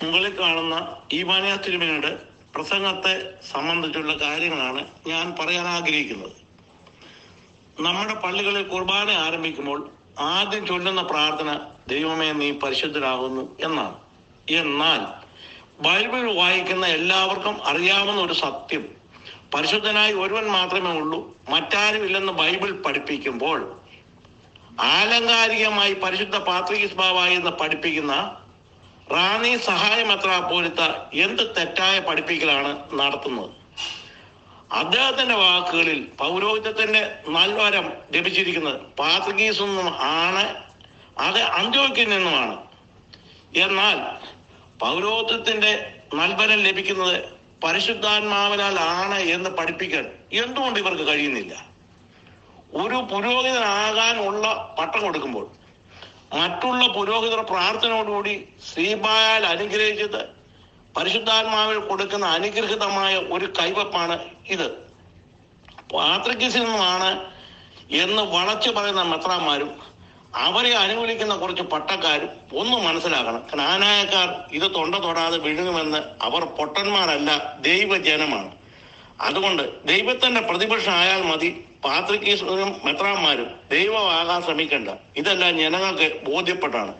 മുകളിൽ കാണുന്ന ഈമാനിയ തിരുമേനിയുടെ പ്രസംഗത്തെ സംബന്ധിച്ചുള്ള കാര്യങ്ങളാണ് ഞാൻ പറയാൻ ആഗ്രഹിക്കുന്നത്. നമ്മുടെ പള്ളികളിൽ കുർബാന ആരംഭിക്കുമ്പോൾ ആദ്യം ചൊല്ലുന്ന പ്രാർത്ഥന ദൈവമേ നീ പരിശുദ്ധരാകുന്നു എന്നാണ്. എന്നാൽ ബൈബിൾ വായിക്കുന്ന എല്ലാവർക്കും അറിയാവുന്ന ഒരു സത്യം. പരിശുദ്ധനായി ഒരുവൻ മാത്രമേ ഉള്ളൂ മറ്റാരും ഇല്ലെന്ന് ബൈബിൾ പഠിപ്പിക്കുമ്പോൾ. ആലങ്കാരികമായി പരിശുദ്ധ പാത്രികസ്ഭാവായി എന്ന് പഠിപ്പിക്കുന്ന റാണി സഹായമത്ര പോലത്ത എന്ത് തെറ്റായ പഠിപ്പിക്കലാണ് നടത്തുന്നത്? അദ്ദേഹത്തിന്റെ വാക്കുകളിൽ പൗരോഹിത്യത്തിന്റെ നൽവരം ലഭിച്ചിരിക്കുന്നത് പാത്രികീസ് നിന്നും ആണ്. അത് അന്ത്യോക്കിൽ നിന്നുമാണ്. എന്നാൽ പൗരോഹിത്യത്തിന്റെ നൽവരം ലഭിക്കുന്നത് പരിശുദ്ധാത്മാവിനാൽ ആണ് എന്ന് പഠിപ്പിക്കാൻ എന്തുകൊണ്ട് ഇവർക്ക് കഴിയുന്നില്ല? ഒരു പുരോഹിതനാകാനുള്ള പട്ടം കൊടുക്കുമ്പോൾ മറ്റുള്ള പുരോഹിതർ പ്രാർത്ഥനയോടുകൂടി ശ്രീബായാൽ അനുഗ്രഹിച്ചത് പരിശുദ്ധാത്മാവിൽ കൊടുക്കുന്ന അനുഗ്രഹിതമായ ഒരു കൈവപ്പാണ് ഇത്. പാത്രികസിൽ നിന്നാണ് എന്ന് വളച്ചു പറയുന്ന മെത്രാന്മാരും അവരെ അനുകൂലിക്കുന്ന കുറച്ച് പട്ടക്കാരും ഒന്നും മനസ്സിലാക്കണം. ക്നാനായക്കാർ ഇത് തൊണ്ട തൊടാതെ വിഴുങ്ങുമെന്ന് അവർ പൊട്ടന്മാരല്ല ദൈവജനമാണ്. അതുകൊണ്ട് ദൈവത്തിന്റെ പ്രതിപക്ഷം ആയാൽ മതി പാത്രികീസും മെത്രാന്മാരും ദൈവമാകാൻ ശ്രമിക്കണ്ട. ഇതെല്ലാം ജനങ്ങൾക്ക് ബോധ്യപ്പെട്ടാണ്.